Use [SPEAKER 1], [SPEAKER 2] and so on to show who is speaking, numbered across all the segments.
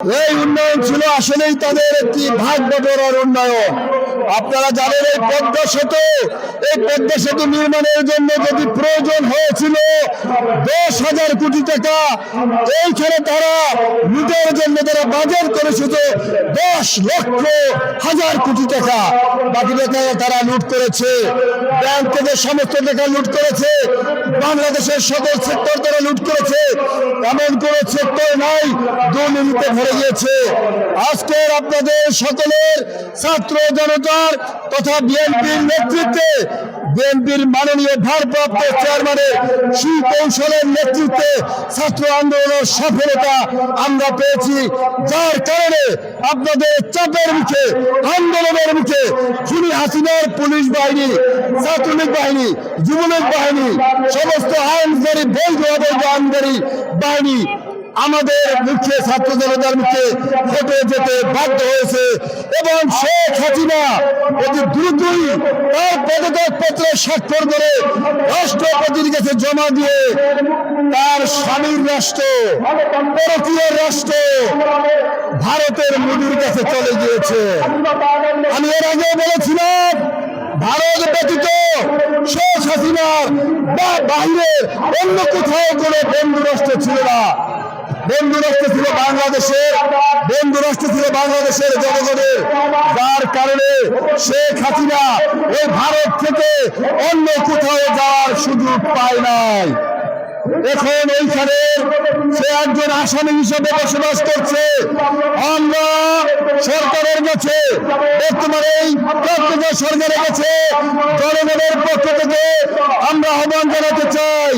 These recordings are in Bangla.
[SPEAKER 1] এই উন্নয়ন ছিল আসলেই তাদের একটি ভাগ উন্নয়ন। আপনারা জানেন এই পদ্মা সেতু, এই পদ্মা সেতু নির্মাণের জন্য যদি প্রয়োজন হয়েছিল দশ হাজার কোটি টাকা, এইখানে তারা লুটের জন্য তারা বাজেট করেছিল দশ লক্ষ হাজার কোটি টাকা। বাকি টাকা তারা লুট করেছে। ব্যাংক থেকে সমস্ত টাকা লুট করেছে, বাংলাদেশের সকল সেক্টর তারা লুট করেছে, এমন কোন সেক্টর নাই, দুর্নীতিতে ভরে গিয়েছে। আজকের আপনাদের সকলের ছাত্র জনতার তথা বিএনপির নেতৃত্বে বিএনপির মাননীয় ভারপ্রাপ্ত চেয়ারম্যানের সুকৌশলের নেতৃত্বে ছাত্র আন্দোলনের সফলতা আমরা পেয়েছি, যার কারণে আপনাদের চাপের মুখে, আন্দোলনের মুখে খুনি হাসিনার পুলিশ বাহিনী, ছাত্রলীগ বাহিনী, যুবলীগ বাহিনী, সমস্ত আইনকারী বৈধ অবৈধ আইনকারী বাহিনী আমাদের মুখে, ছাত্র জনতার মুখে হেঁটে যেতে বাধ্য হয়েছে। এবং শেখ হাসিনা অতি দ্রুতই তার পদত্যাগ পত্রে স্বাক্ষর করে রাষ্ট্রপতির কাছে জমা দিয়ে তার স্বামীর রাষ্ট্র, পরকীয় রাষ্ট্র ভারতের মোদীর কাছে চলে গিয়েছে। আমি এর আগে বলেছিলাম, ভারত ব্যতীত শেখ হাসিনার বা, বাইরের অন্য কোথাও কোনো বন্ধু রাষ্ট্র ছিল না। বন্ধু রাষ্ট্র ছিল বাংলাদেশের বন্ধু রাষ্ট্র ছিল বাংলাদেশের জনগণের। যার কারণে শেখ হাসিনা এই ভারত থেকে অন্য কোথাও যাওয়ার সুযোগ পায় নাই। এখন এইখানে সে একজন আসামি হিসেবে বসবাস করছে। আমরা সরকারের কাছে, বর্তমানে এই কক্সবাজার সরকারের কাছে জনগণের পক্ষ থেকে আমরা আহ্বান জানাতে চাই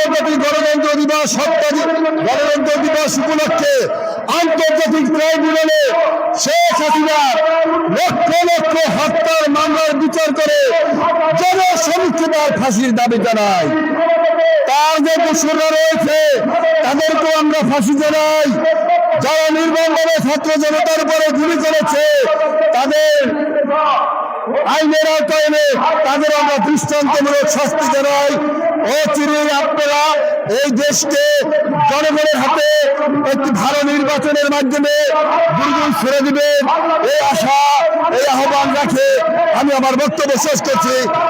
[SPEAKER 1] আন্তর্জাতিক গণতন্ত্র দিবস সপ্তাহে গণতন্ত্র দিবস উপলক্ষে আন্তর্জাতিক ট্রাইব্যুনালে শেখ হাসিনা লক্ষ লক্ষ হত্যার মামলার বিচার করে জনসমীক্ষে তার ফাঁসির দাবি জানায়। তার যে দোষরা রয়েছে, তাদেরকেও আমরা ফাঁসি জানাই। যারা নির্মমভাবে ছাত্র জনতার উপরে গুলি করেছে, তাদের আইনের আওতায় তাদের আমরা দৃষ্টান্তমূলক শাস্তি জানাই। চিনি আপনারা এই দেশকে জনগণের হাতে একটি ভালো নির্বাচনের মাধ্যমে দুর্গুণ ছেড়ে দিবেন। এই আশা, এই আহ্বান রাখে। আমি আমার বক্তব্য শেষ করছি।